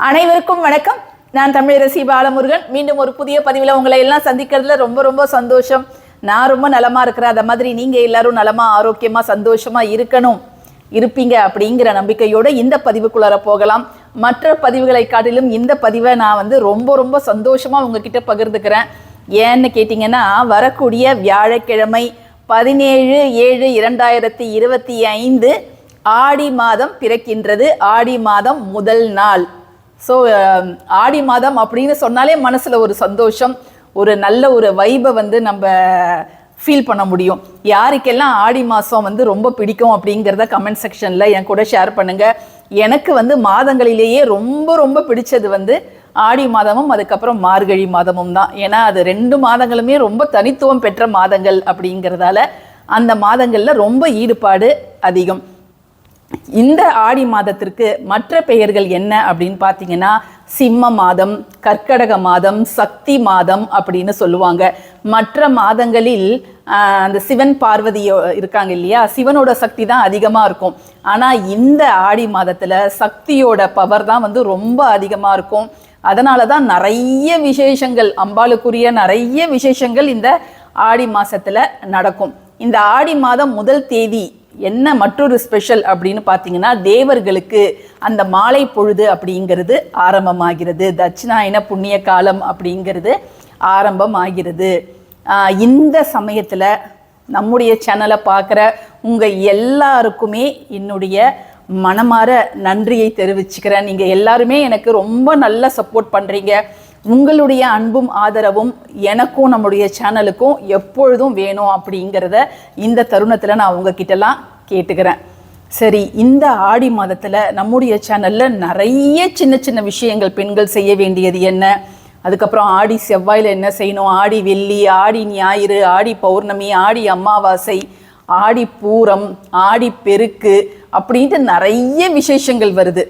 அனைவருக்கும் வணக்கம். நான் தமிழரசி பாலமுருகன். மீண்டும் ஒரு புதிய பதிவில் உங்களை எல்லாம் சந்திக்கிறதுல ரொம்ப ரொம்ப சந்தோஷம். நான் ரொம்ப நலமாக இருக்கிறேன். அதை மாதிரி நீங்கள் எல்லாரும் நலமாக ஆரோக்கியமாக சந்தோஷமாக இருக்கணும் இருப்பீங்க அப்படிங்கிற நம்பிக்கையோடு இந்த பதிவுக்குள்ளார போகலாம். மற்ற பதிவுகளை காட்டிலும் இந்த பதிவை நான் வந்து ரொம்ப ரொம்ப சந்தோஷமாக உங்ககிட்ட பகிர்ந்துக்கிறேன். ஏன்னு கேட்டிங்கன்னா வரக்கூடிய வியாழக்கிழமை பதினேழு ஏழு இரண்டாயிரத்தி இருபத்தி ஐந்து ஆடி மாதம் பிறக்கின்றது. ஆடி மாதம் முதல் நாள். ஸோ um, ஆடி மாதம் அப்படின்னு சொன்னாலே மனசில் ஒரு சந்தோஷம் ஒரு நல்ல ஒரு வைபை வந்து நம்ம ஃபீல் பண்ண முடியும். யாருக்கெல்லாம் ஆடி மாதம் வந்து ரொம்ப பிடிக்கும் அப்படிங்கிறத கமெண்ட் செக்ஷனில் என் கூட ஷேர் பண்ணுங்க. எனக்கு வந்து மாதங்களிலேயே ரொம்ப ரொம்ப பிடிச்சது வந்து ஆடி மாதமும் அதுக்கப்புறம் மார்கழி மாதமும் தான். ஏன்னா அது ரெண்டு மாதங்களுமே ரொம்ப தனித்துவம் பெற்ற மாதங்கள் அப்படிங்கிறதால அந்த மாதங்களில் ரொம்ப ஈடுபாடு அதிகம். இந்த ஆடி மாதத்திற்கு மற்ற பெயர்கள் என்ன அப்படின்னு பார்த்தீங்கன்னா சிம்ம மாதம் கர்க்கடக மாதம் சக்தி மாதம் அப்படின்னு சொல்லுவாங்க. மற்ற மாதங்களில் அந்த சிவன் பார்வதியோ இருக்காங்க இல்லையா? சிவனோட சக்தி தான் அதிகமாக இருக்கும். ஆனால் இந்த ஆடி மாதத்தில் சக்தியோட பவர் தான் வந்து ரொம்ப அதிகமாக இருக்கும். அதனால தான் நிறைய விசேஷங்கள் அம்பாளுக்குரிய நிறைய விசேஷங்கள் இந்த ஆடி மாதத்தில் நடக்கும். இந்த ஆடி மாதம் முதல் தேதி என்ன மற்றொரு ஸ்பெஷல் அப்படின்னு பார்த்தீங்கன்னா தேவர்களுக்கு அந்த மாலை பொழுது அப்படிங்கிறது ஆரம்பமாகிறது. தட்சிணாயன புண்ணிய காலம் அப்படிங்கிறது ஆரம்பமாகிறது. இந்த சமயத்தில் நம்முடைய சேனலை பார்க்குற உங்கள் எல்லாருக்குமே என்னுடைய மனமாற நன்றியை தெரிவிச்சுக்கிறேன். நீங்கள் எல்லாருமே எனக்கு ரொம்ப நல்லா சப்போர்ட் பண்ணுறீங்க உங்களுடைய அன்பும் ஆதரவும் எனக்கும் நம்முடைய சேனலுக்கும் எப்பொழுதும் வேணும் அப்படிங்கிறத இந்த தருணத்தில் நான் உங்ககிட்டலாம் கேட்டுக்கிறேன். சரி இந்த ஆடி மாதத்தில் நம்முடைய சேனலில் நிறைய சின்ன சின்ன விஷயங்கள் பெண்கள் செய்ய வேண்டியது என்ன? அதுக்கப்புறம் ஆடி செவ்வாயில் என்ன செய்யணும்? ஆடி வெள்ளி ஆடி ஞாயிறு ஆடி பௌர்ணமி ஆடி அமாவாசை ஆடி பூரம் ஆடி பெருக்கு அப்படின்ட்டு நிறைய விசேஷங்கள் வருது.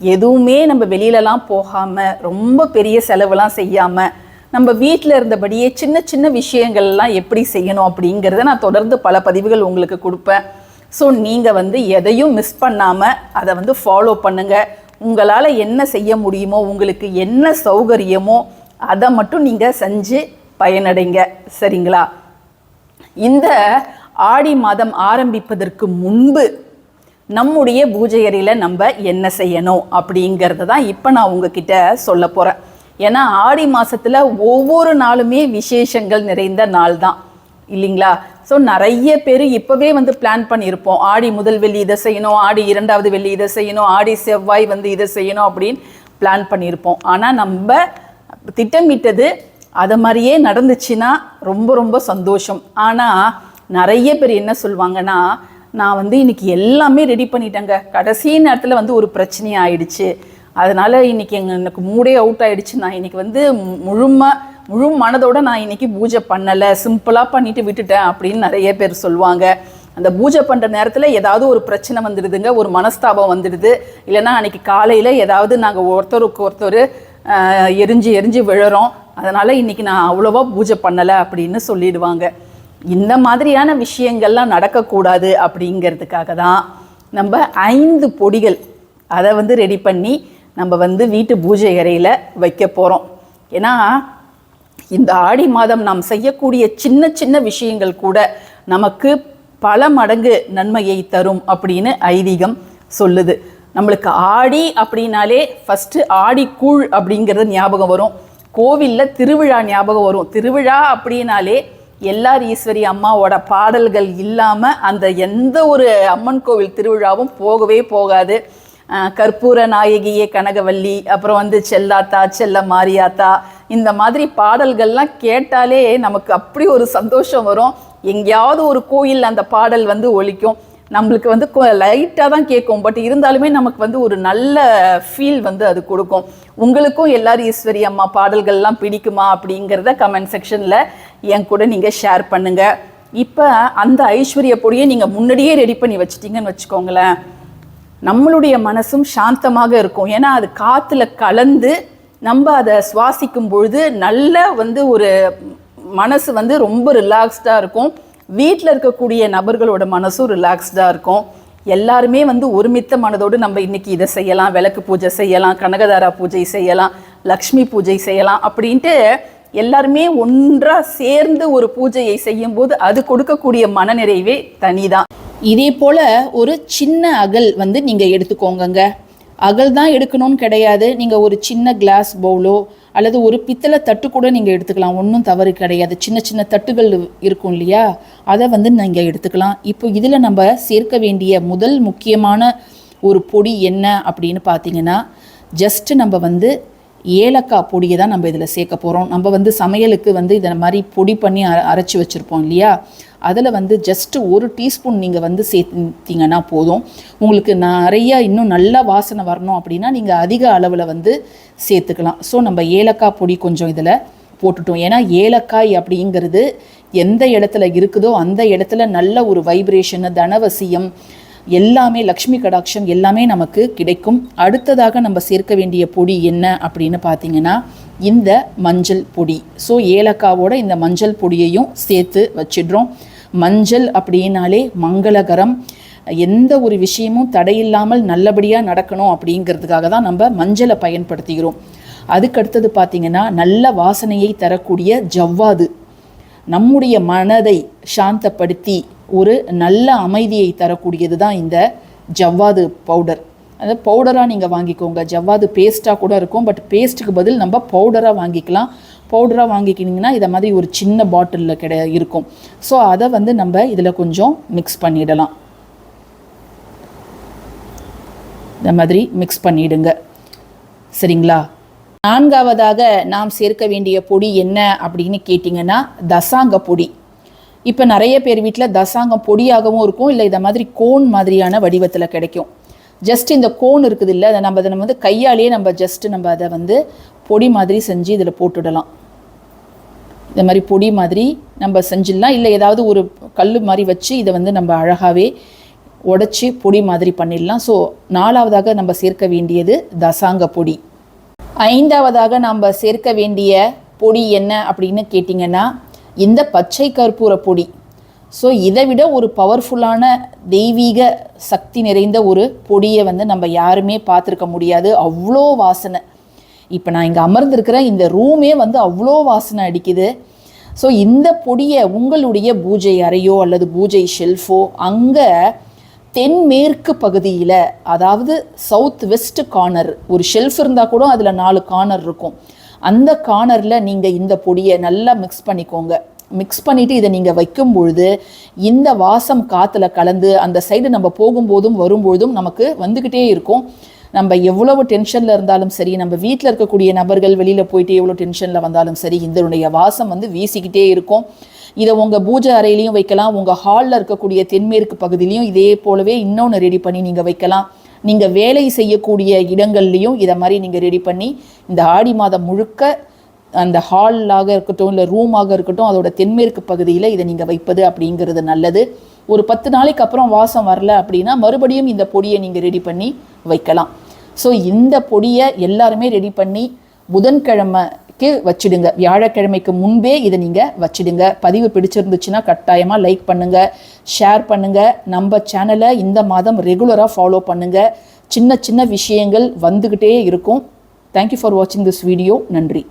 எதுவுமே நம்ம வெளியிலலாம் போகாமல் ரொம்ப பெரிய செலவுலாம் செய்யாமல் நம்ம வீட்டில் இருந்தபடியே சின்ன சின்ன விஷயங்கள்லாம் எப்படி செய்யணும் அப்படிங்கிறத நான் தொடர்ந்து பல பதிவுகள் உங்களுக்கு கொடுப்பேன். ஸோ நீங்கள் வந்து எதையும் மிஸ் பண்ணாமல் அதை வந்து ஃபாலோ பண்ணுங்கள் உங்களால் என்ன செய்ய முடியுமோ உங்களுக்கு என்ன சௌகரியமோ அதை மட்டும் நீங்கள் செஞ்சு பயனடைங்க. சரிங்களா? இந்த ஆடி மாதம் ஆரம்பிப்பதற்கு முன்பு நம்முடைய பூஜை அறையில் நம்ம என்ன செய்யணும் அப்படிங்கிறத தான் இப்போ நான் உங்ககிட்ட சொல்ல போகிறேன் ஏன்னா ஆடி மாதத்தில் ஒவ்வொரு நாளுமே விசேஷங்கள் நிறைந்த நாள் தான். இல்லைங்களா? ஸோ நிறைய பேர் இப்போவே வந்து பிளான் பண்ணியிருப்போம். ஆடி முதல் வெள்ளி இதை செய்யணும் ஆடி இரண்டாவது வெள்ளி இதை செய்யணும் ஆடி செவ்வாய் வந்து இதை செய்யணும் அப்படின்னு பிளான் பண்ணியிருப்போம். ஆனால் நம்ம திட்டமிட்டது அதை மாதிரியே நடந்துச்சுன்னா ரொம்ப ரொம்ப சந்தோஷம். ஆனால் நிறைய பேர் என்ன சொல்லுவாங்கன்னா நான் வந்து இன்றைக்கி எல்லாமே ரெடி பண்ணிட்டேங்க. கடைசி நேரத்தில் வந்து ஒரு பிரச்சனையாக ஆயிடுச்சு. அதனால் இன்னைக்கு எங்கள் எனக்கு மூடே அவுட் ஆகிடுச்சு நான் இன்னைக்கு வந்து முழுமை முழும முழு மனதோடு நான் இன்னைக்கு பூஜை பண்ணலை. சிம்பிளாக பண்ணிட்டு விட்டுட்டேன் அப்படின்னு நிறைய பேர் சொல்லுவாங்க. அந்த பூஜை பண்ணுற நேரத்தில் ஏதாவது ஒரு பிரச்சனை வந்துடுதுங்க. ஒரு மனஸ்தாபம் வந்துடுது. இல்லைன்னா அன்னைக்கு காலையில் ஏதாவது நாங்கள் ஒருத்தருக்கு ஒருத்தர் எரிஞ்சு எரிஞ்சு விழுறோம். அதனால் இன்னைக்கு நான் அவ்வளோவா பூஜை பண்ணலை அப்படின்னு சொல்லிடுவாங்க. இந்த மாதிரியான விஷயங்கள்லாம் நடக்கக்கூடாது அப்படிங்கிறதுக்காக தான் நம்ம ஐந்து பொடிகள் அதை வந்து ரெடி பண்ணி நம்ம வந்து வீட்டு பூஜை அறையில் வைக்க போகிறோம் ஏன்னா இந்த ஆடி மாதம் நாம் செய்யக்கூடிய சின்ன சின்ன விஷயங்கள் கூட நமக்கு பல மடங்கு நன்மையை தரும் அப்படின்னு ஐதீகம் சொல்லுது. நம்மளுக்கு ஆடி அப்படின்னாலே ஃபஸ்ட்டு ஆடி கூழ் அப்படிங்கிறது ஞாபகம் வரும். கோவிலில் திருவிழா ஞாபகம் வரும். திருவிழா அப்படின்னாலே எல்லார் ஈஸ்வரி அம்மாவோட பாடல்கள் இல்லாமல் அந்த எந்த ஒரு அம்மன் கோவில் திருவிழாவும் போகவே போகாது. கற்பூர நாயகியே கனகவல்லி அப்புறம் வந்து செல்லாத்தா செல்ல மாரியாத்தா இந்த மாதிரி பாடல்கள்லாம் கேட்டாலே நமக்கு அப்படி ஒரு சந்தோஷம் வரும். எங்கேயாவது ஒரு கோயில் அந்த பாடல் வந்து ஒழிக்கும் நம்மளுக்கு வந்து லைட்டாக தான் கேட்கும். பட் இருந்தாலுமே நமக்கு வந்து ஒரு நல்ல ஃபீல் வந்து அது கொடுக்கும். உங்களுக்கும் எல்லாரும் ஈஸ்வரி அம்மா பாடல்கள்லாம் பிடிக்குமா அப்படிங்கிறத கமெண்ட் செக்ஷனில் என் கூட நீங்கள் ஷேர் பண்ணுங்கள் இப்போ அந்த ஐஸ்வர்ய பொடியை நீங்கள் முன்னாடியே ரெடி பண்ணி வச்சிட்டிங்கன்னு வச்சுக்கோங்களேன். நம்மளுடைய மனசும் சாந்தமாக இருக்கும். ஏன்னா அது காற்றுல கலந்து நம்ம அதை சுவாசிக்கும் பொழுது நல்ல வந்து ஒரு மனசு வந்து ரொம்ப ரிலாக்ஸ்டாக இருக்கும். வீட்டில் இருக்கக்கூடிய நபர்களோட மனசும் ரிலாக்ஸ்டாக இருக்கும். எல்லாருமே வந்து ஒருமித்த மனதோடு நம்ம இன்னைக்கு இதை செய்யலாம் விளக்கு பூஜை செய்யலாம் கனகதாரா பூஜை செய்யலாம் லக்ஷ்மி பூஜை செய்யலாம் அப்படின்ட்டு எல்லாருமே ஒன்றாக சேர்ந்து ஒரு பூஜையை செய்யும்போது அது கொடுக்கக்கூடிய மனநிறைவே தனிதான். இதே போல் ஒரு சின்ன அகல் வந்து நீங்கள் எடுத்துக்கோங்கங்க. அகல் தான் எடுக்கணும்னு கிடையாது. நீங்கள் ஒரு சின்ன கிளாஸ் பவுலோ அல்லது ஒரு பித்தளை தட்டு கூட நீங்கள் எடுத்துக்கலாம். ஒன்றும் தவறு கிடையாது. சின்ன சின்ன தட்டுகள் இருக்கும் இல்லையா? அதை வந்து நீங்கள் எடுத்துக்கலாம். இப்போ இதில் நம்ம சேர்க்க வேண்டிய முதல் முக்கியமான ஒரு பொடி என்ன அப்படின்னு பார்த்தீங்கன்னா ஜஸ்ட்டு நம்ம வந்து ஏலக்காய் பொடியை தான் நம்ம இதில் சேர்க்க போகிறோம் நம்ம வந்து சமையலுக்கு வந்து இதை மாதிரி பொடி பண்ணி அரைச்சி வச்சுருப்போம் இல்லையா? அதில் வந்து ஜஸ்ட்டு ஒரு டீஸ்பூன் நீங்கள் வந்து சேர்த்திங்கன்னா போதும். உங்களுக்கு நிறையா இன்னும் நல்ல வாசனை வரணும் அப்படின்னா நீங்கள் அதிக அளவில் வந்து சேர்த்துக்கலாம். ஸோ நம்ம ஏலக்காய் பொடி கொஞ்சம் இதில் போட்டுட்டோம். ஏன்னா ஏலக்காய் அப்படிங்கிறது எந்த இடத்துல இருக்குதோ அந்த இடத்துல நல்ல ஒரு வைப்ரேஷனு தனவசியம் எல்லாமே லக்ஷ்மி கடாட்சம் எல்லாமே நமக்கு கிடைக்கும். அடுத்ததாக நம்ம சேர்க்க வேண்டிய பொடி என்ன அப்படின்னு பார்த்தீங்கன்னா இந்த மஞ்சள் பொடி. ஸோ ஏலக்காவோட இந்த மஞ்சள் பொடியையும் சேர்த்து வச்சிடுறோம். மஞ்சள் அப்படின்னாலே மங்களகரம். எந்த ஒரு விஷயமும் தடையில்லாமல் நல்லபடியாக நடக்கணும் அப்படிங்கிறதுக்காக தான் நம்ம மஞ்சளை பயன்படுத்துகிறோம். அதுக்கடுத்தது பார்த்திங்கன்னா நல்ல வாசனையை தரக்கூடிய ஜவ்வாது. நம்முடைய மனதை சாந்தப்படுத்தி ஒரு நல்ல அமைதியை தரக்கூடியது தான் இந்த ஜவ்வாது பவுடர். அது பவுடராக நீங்கள் வாங்கிக்கோங்க. ஜவ்வாது பேஸ்ட்டாக கூட இருக்கும். பட் பேஸ்ட்டுக்கு பதில் நம்ம பவுடராக வாங்கிக்கலாம். பவுடராக வாங்கிக்கினிங்கன்னா இதை மாதிரி ஒரு சின்ன பாட்டிலில் கிட இருக்கும். ஸோ அதை வந்து நம்ம இதில் கொஞ்சம் மிக்ஸ் பண்ணிடலாம். இந்த மாதிரி மிக்ஸ் பண்ணிடுங்க. சரிங்களா? நான்காவதாக நாம் சேர்க்க வேண்டிய பொடி என்ன அப்படின்னு கேட்டிங்கன்னா தசாங்க பொடி. இப்போ நிறைய பேர் வீட்டில் தசாங்கம் பொடியாகவும் இருக்கும் இல்லை இதை மாதிரி கோன் மாதிரியான வடிவத்தில் கிடைக்கும். ஜஸ்ட் இந்த கோன் இருக்குது இல்லை அதை நம்ம அதை நம்ம வந்து கையாலேயே நம்ம ஜஸ்ட்டு நம்ம அதை வந்து பொடி மாதிரி செஞ்சு இதில் போட்டுடலாம். இந்த மாதிரி பொடி மாதிரி நம்ம செஞ்சிடலாம். இல்லை ஏதாவது ஒரு கல் மாதிரி வச்சு இதை வந்து நம்ம அழகாகவே உடச்சி பொடி மாதிரி பண்ணிடலாம். ஸோ நாலாவதாக நம்ம சேர்க்க வேண்டியது தசாங்க பொடி. ஐந்தாவதாக நம்ம சேர்க்க வேண்டிய பொடி என்ன அப்படின்னு கேட்டிங்கன்னா இந்த பச்சை கற்பூர பொடி. ஸோ இதை விட ஒரு பவர்ஃபுல்லான தெய்வீக சக்தி நிறைந்த ஒரு பொடியை வந்து நம்ம யாருமே பார்த்துருக்க முடியாது. அவ்வளோ வாசனை. இப்போ நான் இங்கே அமர்ந்திருக்கிற இந்த ரூமே வந்து அவ்வளோ வாசனை அடிக்குது. ஸோ இந்த பொடியை உங்களுடைய பூஜை அறையோ அல்லது பூஜை ஷெல்ஃபோ அங்கே தென்மேற்கு பகுதியில் அதாவது சவுத் வெஸ்ட் கார்னர் ஒரு ஷெல்ஃப் இருந்தால் கூட அதில் நாலு கார்னர் இருக்கும். அந்த கார்னரில் நீங்கள் இந்த பொடியை நல்லா மிக்ஸ் பண்ணிக்கோங்க. மிக்ஸ் பண்ணிவிட்டு இதை நீங்கள் வைக்கும் பொழுது இந்த வாசம் காற்றுல கலந்து அந்த சைடு நம்ம போகும்போதும் வரும்பொழுதும் நமக்கு வந்துக்கிட்டே இருக்கும். நம்ம எவ்வளவு டென்ஷனில் இருந்தாலும் சரி நம்ம வீட்டில் இருக்கக்கூடிய நபர்கள் வெளியில் போயிட்டு எவ்வளோ டென்ஷனில் வந்தாலும் சரி இதனுடைய வாசம் வந்து வீசிக்கிட்டே இருக்கும். இதை உங்கள் பூஜை அறையிலையும் வைக்கலாம் உங்கள் ஹாலில் இருக்கக்கூடிய தென்மேற்கு பகுதியிலையும் இதே போலவே இன்னொன்று ரெடி பண்ணி நீங்கள் வைக்கலாம். நீங்கள் வேலை செய்யக்கூடிய இடங்கள்லையும் இதை மாதிரி நீங்கள் ரெடி பண்ணி இந்த ஆடி மாதம் முழுக்க அந்த ஹால்லாக இருக்கட்டும் இல்லை ரூமாக இருக்கட்டும் அதோட தென்மேற்கு பகுதியில் இதை நீங்கள் வைப்பது அப்படிங்கிறது நல்லது. ஒரு பத்து நாளைக்கு அப்புறம் வாசம் வரல அப்படின்னா மறுபடியும் இந்த பொடியை நீங்கள் ரெடி பண்ணி வைக்கலாம். ஸோ இந்த பொடியை எல்லாருமே ரெடி பண்ணி புதன்கிழமைக்கு வச்சிடுங்க. வியாழக்கிழமைக்கு முன்பே இதை நீங்கள் வச்சிடுங்க. பதிவு பிடிச்சிருந்துச்சுன்னா கட்டாயமாக லைக் பண்ணுங்கள் ஷேர் பண்ணுங்கள் நம்ம சேனலை இந்த மாதம் ரெகுலராக ஃபாலோ பண்ணுங்கள் சின்ன சின்ன விஷயங்கள் வந்துக்கிட்டே இருக்கும். தேங்க்யூ ஃபார் வாட்சிங் திஸ் வீடியோ நன்றி.